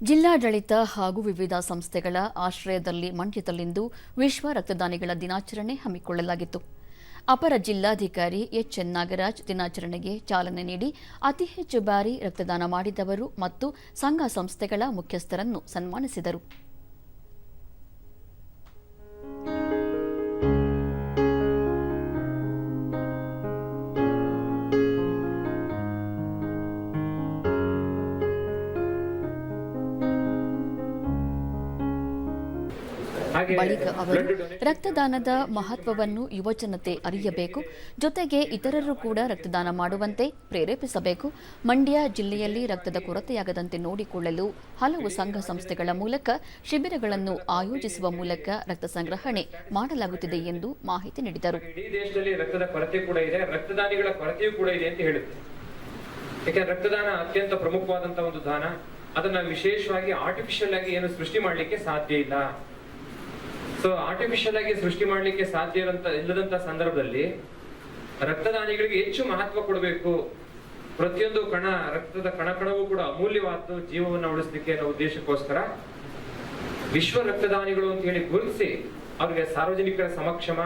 ಜಿಲ್ಲಾಡಳಿತ ಹಾಗೂ ವಿವಿಧ ಸಂಸ್ಥೆಗಳ ಆಶ್ರಯದಲ್ಲಿ ಮಂಡ್ಯದಲ್ಲಿಂದು ವಿಶ್ವ ರಕ್ತದಾನಿಗಳ ದಿನಾಚರಣೆ ಹಮ್ಮಿಕೊಳ್ಳಲಾಗಿತ್ತು. ಅಪರ ಜಿಲ್ಲಾಧಿಕಾರಿ ಎಚ್ ಎನ್ ನಾಗರಾಜ್ ದಿನಾಚರಣೆಗೆ ಚಾಲನೆ ನೀಡಿ ಅತಿ ಹೆಚ್ಚು ಬಾರಿ ರಕ್ತದಾನ ಮಾಡಿದವರು ಮತ್ತು ಸಂಘ ಸಂಸ್ಥೆಗಳ ಮುಖ್ಯಸ್ಥರನ್ನು ಸನ್ಮಾನಿಸಿದರು. ಬಳಿಕ ಅವರು ರಕ್ತದಾನದ ಮಹತ್ವವನ್ನು ಯುವಜನತೆ ಅರಿಯಬೇಕು. ಜೊತೆಗೆ ಇತರರು ಕೂಡ ರಕ್ತದಾನ ಮಾಡುವಂತೆ ಪ್ರೇರೇಪಿಸಬೇಕು. ಮಂಡ್ಯ ಜಿಲ್ಲೆಯಲ್ಲಿ ರಕ್ತದ ಕೊರತೆಯಾಗದಂತೆ ನೋಡಿಕೊಳ್ಳಲು ಹಲವು ಸಂಘ ಸಂಸ್ಥೆಗಳ ಮೂಲಕ ಶಿಬಿರಗಳನ್ನು ಆಯೋಜಿಸುವ ಮೂಲಕ ರಕ್ತ ಸಂಗ್ರಹಣೆ ಮಾಡಲಾಗುತ್ತಿದೆ ಎಂದು ಮಾಹಿತಿ ನೀಡಿದರು. ರಕ್ತದ ಕೊರತೆ ಕೂಡ ಇದೆ ರಕ್ತದಾನಿಗಳ ಕೊರತೆಯೂ ಕೂಡ ಇದೆ ಅಂತ ಹೇಳುತ್ತೆ. ಯಾಕಂದ್ರೆ ರಕ್ತದಾನ ಅತ್ಯಂತ ಪ್ರಮುಖವಾದಂತಹ ಒಂದು ದಾನ. ಅದನ್ನ ವಿಶೇಷವಾಗಿ ಆರ್ಟಿಫಿಷಿಯಲ್ ಆಗಿ ಏನು ಸೃಷ್ಟಿ ಮಾಡಲಿಕ್ಕೆ ಸಾಧ್ಯ ಇಲ್ಲ. ಸೊ ಆರ್ಟಿಫಿಷಿಯಲ್ ಆಗಿ ಸೃಷ್ಟಿ ಮಾಡಲಿಕ್ಕೆ ಸಾಧ್ಯ ಇರಂತ ಇಲ್ಲದಂತ ಸಂದರ್ಭದಲ್ಲಿ ರಕ್ತದಾನಿಗಳಿಗೆ ಹೆಚ್ಚು ಮಹತ್ವ ಕೊಡಬೇಕು. ಪ್ರತಿಯೊಂದು ಕಣ, ರಕ್ತದ ಕಣ ಕಣವೂ ಕೂಡ ಅಮೂಲ್ಯವಾದ್ದು ಜೀವವನ್ನು ಉಳಿಸಲಿಕ್ಕೆ ಅನ್ನೋ ಉದ್ದೇಶಕ್ಕೋಸ್ಕರ ವಿಶ್ವ ರಕ್ತದಾನಿಗಳು ಅಂತ ಹೇಳಿ ಗುರುತಿಸಿ, ಅವರಿಗೆ ಸಾರ್ವಜನಿಕರ ಸಮಕ್ಷಮ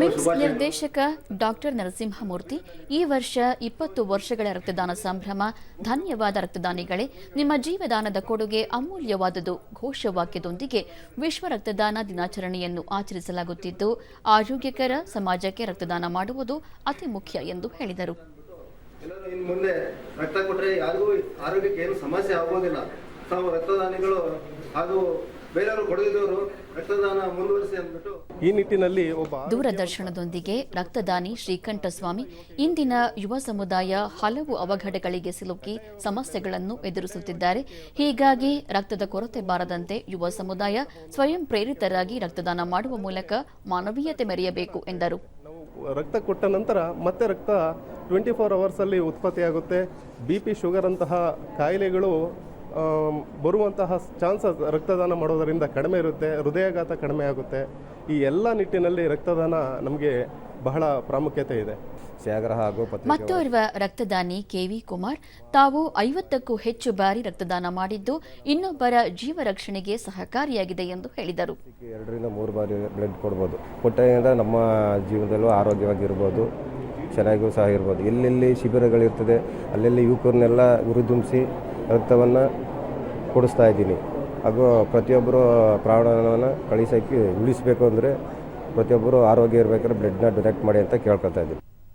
ಮಿಮ್ಸ್ ನಿರ್ದೇಶಕ ಡಾಕ್ಟರ್ ನರಸಿಂಹಮೂರ್ತಿ ಈ ವರ್ಷ ಇಪ್ಪತ್ತು ವರ್ಷಗಳ ರಕ್ತದಾನ ಸಂಭ್ರಮ ಧನ್ಯವಾದ ರಕ್ತದಾನಿಗಳೇ. ನಿಮ್ಮ ಜೀವದಾನದ ಕೊಡುಗೆ ಅಮೂಲ್ಯವಾದುದು ಘೋಷವಾಕ್ಯದೊಂದಿಗೆ ವಿಶ್ವ ರಕ್ತದಾನ ದಿನಾಚರಣೆಯನ್ನು ಆಚರಿಸಲಾಗುತ್ತಿದ್ದು ಆರೋಗ್ಯಕರ ಸಮಾಜಕ್ಕೆ ರಕ್ತದಾನ ಮಾಡುವುದು ಅತಿ ಮುಖ್ಯ ಎಂದು ಹೇಳಿದರು. ಮುಂದೆ ರಕ್ತ ಕೊಟ್ಟರೆ ಯಾರಿಗೂ ಆರೋಗ್ಯಕ್ಕೆ ಏನು ಸಮಸ್ಯೆ ಆಗುವುದಿಲ್ಲ ತಾವು ರಕ್ತದಾನಿಗಳು ಹಾಗೂ ಈ ನಿಟ್ಟಿನಲ್ಲಿ ಒಬ್ಬ ದೂರದರ್ಶನದೊಂದಿಗೆ ರಕ್ತದಾನಿ ಶ್ರೀಕಂಠಸ್ವಾಮಿ ಇಂದಿನ ಯುವ ಸಮುದಾಯ ಹಲವು ಅವಘಡಗಳಿಗೆ ಸಿಲುಕಿ ಸಮಸ್ಯೆಗಳನ್ನು ಎದುರಿಸುತ್ತಿದ್ದಾರೆ. ಹೀಗಾಗಿ ರಕ್ತದ ಕೊರತೆ ಬಾರದಂತೆ ಯುವ ಸಮುದಾಯ ಸ್ವಯಂ ಪ್ರೇರಿತರಾಗಿ ರಕ್ತದಾನ ಮಾಡುವ ಮೂಲಕ ಮಾನವೀಯತೆ ಮೆರೆಯಬೇಕು ಎಂದರು. ರಕ್ತ ಕೊಟ್ಟ ನಂತರ ಮತ್ತೆ ರಕ್ತ ಟ್ವೆಂಟಿ ಫೋರ್ ಅವರ್ಸಲ್ಲಿ ಉತ್ಪತ್ತಿಯಾಗುತ್ತೆ. ಬಿ ಪಿ ಶುಗರ್ ಅಂತಹ ಕಾಯಿಲೆಗಳು ಬರುವಂತಹ ಚಾನ್ಸಸ್ ರಕ್ತದಾನ ಮಾಡೋದರಿಂದ ಕಡಿಮೆ ಇರುತ್ತೆ ಹೃದಯಾಘಾತ ಕಡಿಮೆ ಆಗುತ್ತೆ. ಈ ಎಲ್ಲ ನಿಟ್ಟಿನಲ್ಲಿ ರಕ್ತದಾನ ನಮಗೆ ಬಹಳ ಪ್ರಾಮುಖ್ಯತೆ ಇದೆ. ಮತ್ತೋರ್ವ ರಕ್ತದಾನಿ ಕೆವಿ ಕುಮಾರ್ ತಾವು ಐವತ್ತಕ್ಕೂ ಹೆಚ್ಚು ಬಾರಿ ರಕ್ತದಾನ ಮಾಡಿದ್ದು ಇನ್ನೊಬ್ಬರ ಜೀವ ರಕ್ಷಣೆಗೆ ಸಹಕಾರಿಯಾಗಿದೆ ಎಂದು ಹೇಳಿದರು. ಎರಡರಿಂದ ಮೂರು ಬಾರಿ ಬ್ಲಡ್ ಕೊಡ್ಬೋದು. ಕೊಟ್ಟದಿಂದ ನಮ್ಮ ಜೀವನದಲ್ಲೂ ಆರೋಗ್ಯವಾಗಿರ್ಬೋದು. ಚೆನ್ನಾಗಿಯೂ ಸಹ ಇರ್ಬೋದು. ಎಲ್ಲೆಲ್ಲಿ ಶಿಬಿರಗಳಿರ್ತದೆ ಅಲ್ಲೆಲ್ಲಿ ಯುವಕರನ್ನೆಲ್ಲ ಹುರಿದುಂಬಿಸಿ ರಕ್ತವನ್ನು ಕೊಡಿಸ್ತಾ ಇದ್ದೀನಿ. ಹಾಗೂ ಪ್ರತಿಯೊಬ್ಬರು ಪ್ರಾಣವನ್ನು ಕಳಿಸೋಕ್ಕೆ ಉಳಿಸಬೇಕು ಅಂದರೆ ಪ್ರತಿಯೊಬ್ಬರು ಆರೋಗ್ಯ ಇರಬೇಕಾದ್ರೆ ಬ್ಲಡ್ನ ಡೊನೇಟ್ ಮಾಡಿ ಅಂತ ಕೇಳ್ಕೊಳ್ತಾ ಇದ್ದೀನಿ.